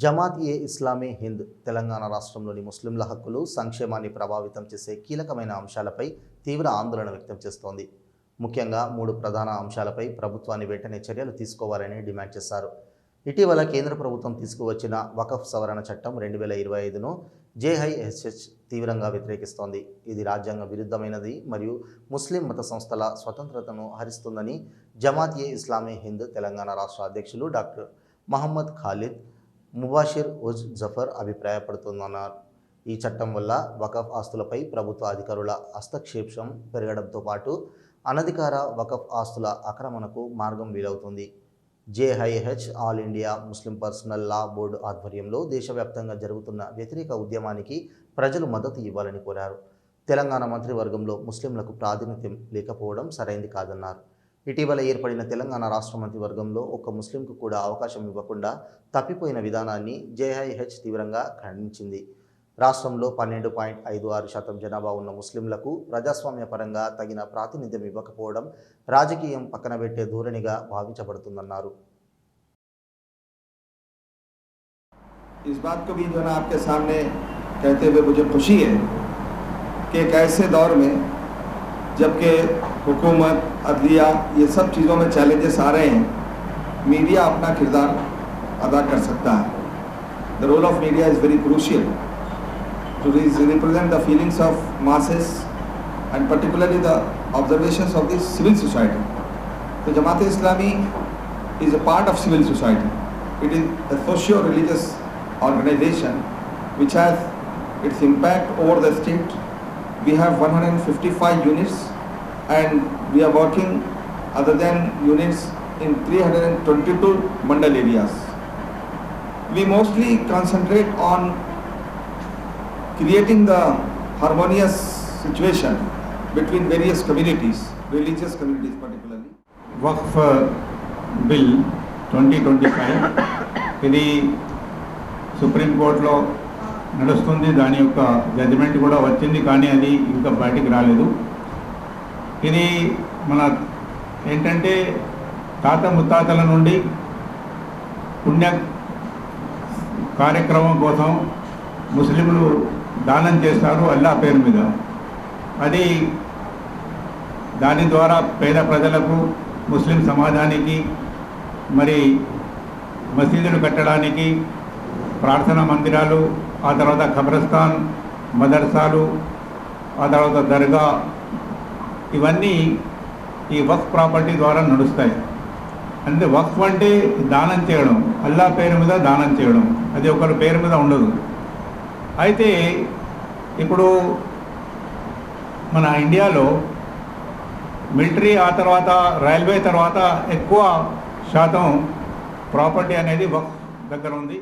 జమాత్ ఏ ఇస్లామీ హింద్ తెలంగాణ రాష్ట్రంలోని ముస్లింల హక్కులు సంక్షేమాన్ని ప్రభావితం చేసే కీలకమైన అంశాలపై తీవ్ర ఆందోళన వ్యక్తం చేస్తోంది. ముఖ్యంగా మూడు ప్రధాన అంశాలపై ప్రభుత్వాన్ని వెంటనే చర్యలు తీసుకోవాలని డిమాండ్ చేశారు. ఇటీవల కేంద్ర ప్రభుత్వం తీసుకువచ్చిన వకఫ్ సవరణ చట్టం రెండు వేల ఇరవై ఐదును జేఐఎస్హెచ్ తీవ్రంగా వ్యతిరేకిస్తోంది. ఇది రాజ్యాంగ విరుద్ధమైనది మరియు ముస్లిం మత సంస్థల స్వతంత్రతను హరిస్తుందని జమాత్ ఏ ఇస్లామీ హింద్ తెలంగాణ రాష్ట్ర అధ్యక్షులు డాక్టర్ మహమ్మద్ ఖాలిద్ ముబాషిర్ ఉజ్ జఫర్ అభిప్రాయపడుతుందన్నారు. ఈ చట్టం వల్ల వకఫ్ ఆస్తులపై ప్రభుత్వ అధికారుల హస్తక్షేపం పెరగడంతో పాటు అనధికార వకఫ్ ఆస్తుల ఆక్రమణకు మార్గం వీలవుతుంది. JIH all India Muslim personal law board ఆధ్వర్యంలో దేశవ్యాప్తంగా జరుగుతున్న వ్యతిరేక ఉద్యమానికి ప్రజలు మద్దతు ఇవ్వాలని కోరారు. తెలంగాణ మంత్రివర్గంలో ముస్లింలకు ప్రాతినిధ్యం లేకపోవడం సరైంది కాదన్నారు. ఇటీవల ఏర్పడిన తెలంగాణ రాష్ట్ర మంత్రివర్గంలో ఒక్క ముస్లింకు కూడా అవకాశం ఇవ్వకుండా తప్పిపోయిన విధానాన్ని జేఐహెచ్ తీవ్రంగా ఖండించింది రాష్ట్రంలో పన్నెండు పాయింట్ ఐదు ఆరు శాతం జనాభా ఉన్న ముస్లింలకు ప్రజాస్వామ్య పరంగా తగిన ప్రాతినిధ్యం ఇవ్వకపోవడం రాజకీయం పక్కనబెట్టే ధోరణిగా భావించబడుతుందన్నారు इस बात को भी जो है ना आपके सामने कहते हुए मुझे खुशी है कि एक ऐसे दौर में जबकि हुकूमत, अदलिया, ये सब चीज़ों में चैलेंजेस आ रहे हैं। मीडिया अपना किरदार अदा कर सकता है। The role of media is very crucial to represent the feelings of masses and particularly the observation of the civil society तो Jamaat Islami is a part of civil society it is a socio religious organisation which has its impact over the state We have 155 units and we are working other than units in 322 mandal areas. We mostly concentrate on creating the harmonious situation between various communities, religious communities particularly. Waqf bill twenty twenty five ఇది సుప్రీంకోర్టులో నడుస్తుంది దాని యొక్క judgement కూడా వచ్చింది కానీ అది ఇంకా బయటికి రాలేదు. ఇది మన ఏంటంటే తాత ముత్తాతల నుండి పుణ్య కార్యక్రమం కోసం ముస్లింలు దానం చేస్తారు అల్లా పేరు మీద. అది దాని ద్వారా పేద ప్రజలకు ముస్లిం సమాజానికి మరి మసీదులు కట్టడానికి ప్రార్థనా మందిరాలు ఆ తర్వాత ఖబరస్థాన్ మదర్సాలు ఆ తర్వాత దర్గా ఇవన్నీ ఈ వక్ఫ్ ప్రాపర్టీ ద్వారా నడుస్తాయి. అంటే వక్ఫ్ అంటే దానం చేయడం అల్లా పేరు మీద దానం చేయడం అది ఒకరి పేరు మీద ఉండదు. అయితే ఇప్పుడు మన ఇండియాలో మిలిటరీ ఆ తర్వాత రైల్వే తర్వాత ఎక్కువ శాతం ప్రాపర్టీ అనేది వక్ఫ్ దగ్గర ఉంది.